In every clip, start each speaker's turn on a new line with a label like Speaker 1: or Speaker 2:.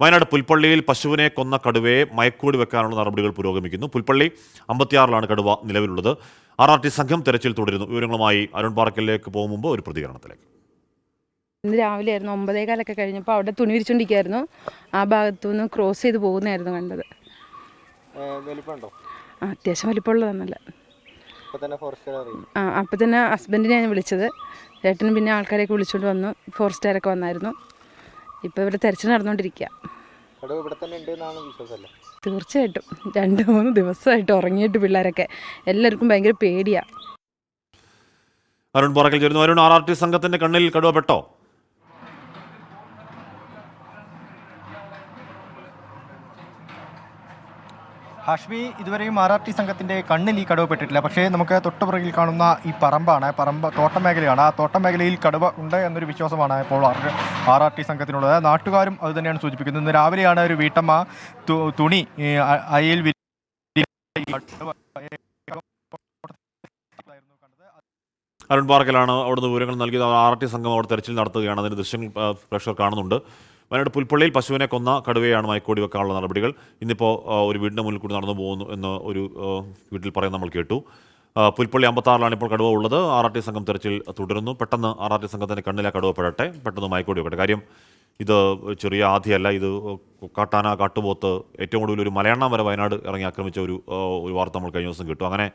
Speaker 1: വയനാട് പുൽപ്പള്ളിയിൽ പശുവിനെ കൊന്ന കടുവയെ മയക്കൂടി വെക്കാനുള്ള നടപടികൾ പുരോഗമിക്കുന്നു. പുൽപ്പള്ളി അമ്പത്തിയാറിലാണ് കടുവ നിലവിലുള്ളത്. ആർ ആർ ടി സംഘം തെരച്ചിൽ തുടരുന്നു. വിവരങ്ങളുമായി അരുൺ പാർക്കിലേക്ക് പോകും മുമ്പ് ഒരു പ്രതികരണത്തിലേക്ക്.
Speaker 2: ഇന്ന് രാവിലെ ആയിരുന്നു ഒമ്പതേ കാലൊക്കെ കഴിഞ്ഞപ്പോൾ അവിടെ തുണി വിരിച്ചുകൊണ്ടിരിക്കുകയായിരുന്നു ആ ഭാഗത്തു നിന്ന് ക്രോസ് ചെയ്ത് പോകുന്നതായിരുന്നു കണ്ടത്. ആ അത്യാവശ്യം വലിപ്പമുള്ളതാണല്ല. ആ അപ്പോൾ തന്നെ ഹസ്ബൻഡിനെ ഞാൻ വിളിച്ചത്. ചേട്ടനും പിന്നെ ആൾക്കാരെയൊക്കെ വിളിച്ചുകൊണ്ട് വന്നു. ഫോറസ്റ്റുകാരൊക്കെ വന്നായിരുന്നു. ഇപ്പോൾ ഇവിടെ തെരച്ചിൽ നടന്നുകൊണ്ടിരിക്കുക തീർച്ചയായിട്ടും. രണ്ട് മൂന്ന് ദിവസമായിട്ട് ഉറങ്ങിയിട്ട് പിള്ളേരൊക്കെ. എല്ലാവർക്കും ഭയങ്കര പേടിയാണ്
Speaker 1: അരുൺ പറക്കൽ ചേരുന്നു. അരുൺ ആർ ആർ ടി സംഘത്തിന്റെ കണ്ണിൽ കടുവ
Speaker 3: ഹാഷ്മി ഇതുവരെയും ആർ സംഘത്തിന്റെ കണ്ണിൽ ഈ കടുവ പെട്ടിട്ടില്ല. പക്ഷേ നമുക്ക് തൊട്ടുപുറകിൽ കാണുന്ന ഈ പറമ്പാണ്. പറമ്പ് തോട്ടം മേഖലയാണ്. ആ തോട്ടം മേഖലയിൽ കടുവ ഉണ്ട് എന്നൊരു വിശ്വാസമാണ് ഇപ്പോൾ ആർ ആർ സംഘത്തിനുള്ളത്. നാട്ടുകാരും അത് തന്നെയാണ് സൂചിപ്പിക്കുന്നത്. ഇന്ന് രാവിലെയാണ് ഒരു വീട്ടമ്മ തുണി അയൽ
Speaker 1: അരുൺ പാർക്കിലാണ് അവിടുന്ന് വിവരങ്ങൾ നൽകിയത്. ആർ ആർ ടി സംഘം അവിടെ തെരച്ചിൽ നടത്തുകയാണ്. അതിന്റെ ദൃശ്യങ്ങൾ പ്രേക്ഷകർ കാണുന്നുണ്ട്. വയനാട് പുൽപ്പള്ളിയിൽ പശുവിനെ കൊന്ന കടുവയാണ് മയക്കോടി വെക്കാനുള്ള നടപടികൾ. ഇന്നിപ്പോൾ ഒരു വീടിന്റെ മുന്നിൽ കൂടി നടന്നു പോകുന്നു എന്ന് ഒരു വീട്ടിൽ പറയുന്നത് നമ്മൾ കേട്ടു. പുൽപ്പള്ളി അമ്പത്താറിലാണ് ഇപ്പോൾ കടുവ ഉള്ളത്. ആർ ആർ ടി സംഘം തെരച്ചിൽ തുടരുന്നു. പെട്ടെന്ന് ആർ ആർ ടി സംഘത്തിന്റെ കണ്ണിലെ കടുവ പെടട്ടെ. പെട്ടെന്ന് മയക്കോടി വെക്കട്ടെ. കാര്യം ഇത് ചെറിയ ആധിയല്ല. ഇത് കാട്ടാന കാട്ടുപോത്ത് ഏറ്റവും കൂടുതൽ ഒരു മലയാളം വരെ വയനാട് ഇറങ്ങി ആക്രമിച്ച ഒരു ഒരു വാർത്ത നമ്മൾ കഴിഞ്ഞ ദിവസം കിട്ടും. അങ്ങനെ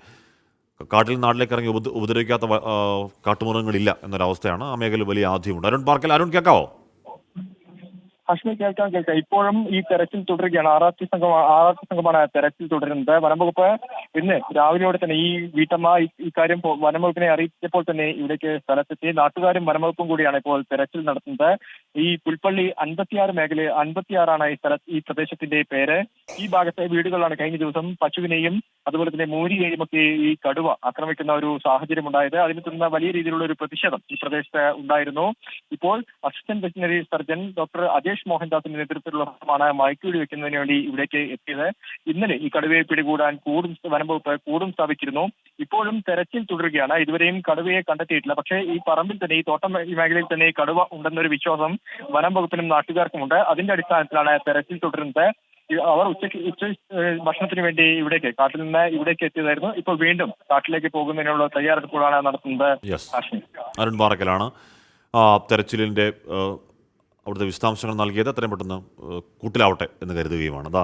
Speaker 1: കാട്ടിൽ നാട്ടിലേക്ക് ഇറങ്ങി ഉപദ്ര- ഉപദ്രവിക്കാത്ത കാട്ടുമൃഗങ്ങളില്ല എന്നൊരവസ്ഥയാണ്. ആ മേഖലയിൽ വലിയ ആധിയുണ്ട് അരുൺ പാർക്കിൽ അരുൺ കേൾക്കാവോ
Speaker 4: അശ്വിനി കേൾക്കാം കേൾക്കാം. ഇപ്പോഴും ഈ തെരച്ചിൽ തുടരുകയാണ്. ടി സംഘം ടി സംഘമാണ് തെരച്ചിൽ തുടരുന്നത്. വനംവകുപ്പ് ഇന്ന് രാവിലെയോടെ തന്നെ ഈ വീട്ടമ്മ ഇക്കാര്യം വനംവകുപ്പിനെ അറിയിച്ചപ്പോൾ തന്നെ ഇവിടേക്ക് സ്ഥലത്തെത്തി. നാട്ടുകാരും വനംവകുപ്പും കൂടിയാണ് ഇപ്പോൾ തെരച്ചിൽ നടത്തുന്നത്. ഈ പുൽപ്പള്ളി അൻപത്തിയാറ് മേഖല അൻപത്തിയാറാണ് ഈ സ്ഥല ഈ പ്രദേശത്തിന്റെ പേര്. ഈ ഭാഗത്തെ വീടുകളിലാണ് കഴിഞ്ഞ ദിവസം പശുവിനെയും അതുപോലെ തന്നെ മൂരിയെയും ഒക്കെ ഈ കടുവ ആക്രമിക്കുന്ന ഒരു സാഹചര്യം ഉണ്ടായത് അതിനെ തുടർന്ന് വലിയ രീതിയിലുള്ള ഒരു പ്രതിഷേധം ഈ പ്രദേശത്ത് ഉണ്ടായിരുന്നു. ഇപ്പോൾ assistant veterinary surgeon doctor Ajesh മോഹൻദാസിന്റെ നേതൃത്വത്തിലുള്ള സംഘമാണ് മയക്കുവെടി വെക്കുന്നതിന് വേണ്ടി ഇവിടേക്ക് എത്തിയത്. ഇന്നലെ ഈ കടുവയെ പിടികൂടാൻ കൂടും വനംവകുപ്പ് കൂടും സ്ഥാപിച്ചിരുന്നു. ഇപ്പോഴും തെരച്ചിൽ തുടരുകയാണ്. ഇതുവരെയും കടുവയെ കണ്ടെത്തിയിട്ടില്ല. പക്ഷേ ഈ പറമ്പിൽ തന്നെ ഈ തോട്ടം മേഖലയിൽ തന്നെ ഈ കടുവ ഉണ്ടെന്നൊരു വിശ്വാസം വനം വകുപ്പിനും നാട്ടുകാർക്കുമുണ്ട്. അതിന്റെ അടിസ്ഥാനത്തിലാണ് തെരച്ചിൽ തുടരുന്നത്. അവർ ഉച്ചയ്ക്ക് ഉച്ച ഭക്ഷണത്തിന് വേണ്ടി ഇവിടേക്ക് കാട്ടിൽ നിന്ന് ഇവിടേക്ക് എത്തിയതായിരുന്നു. ഇപ്പോൾ വീണ്ടും കാട്ടിലേക്ക് പോകുന്നതിനുള്ള തയ്യാറെടുപ്പുകളാണ് നടത്തുന്നത്
Speaker 1: അരുൺ പാറക്കലാണ് ആ, അവിടുത്തെ വിശദാംശങ്ങൾ നൽകിയത് എത്രയും പെട്ടെന്ന് കൂട്ടിലാവട്ടെ എന്ന് കരുതുകയുമാണ്. അതാ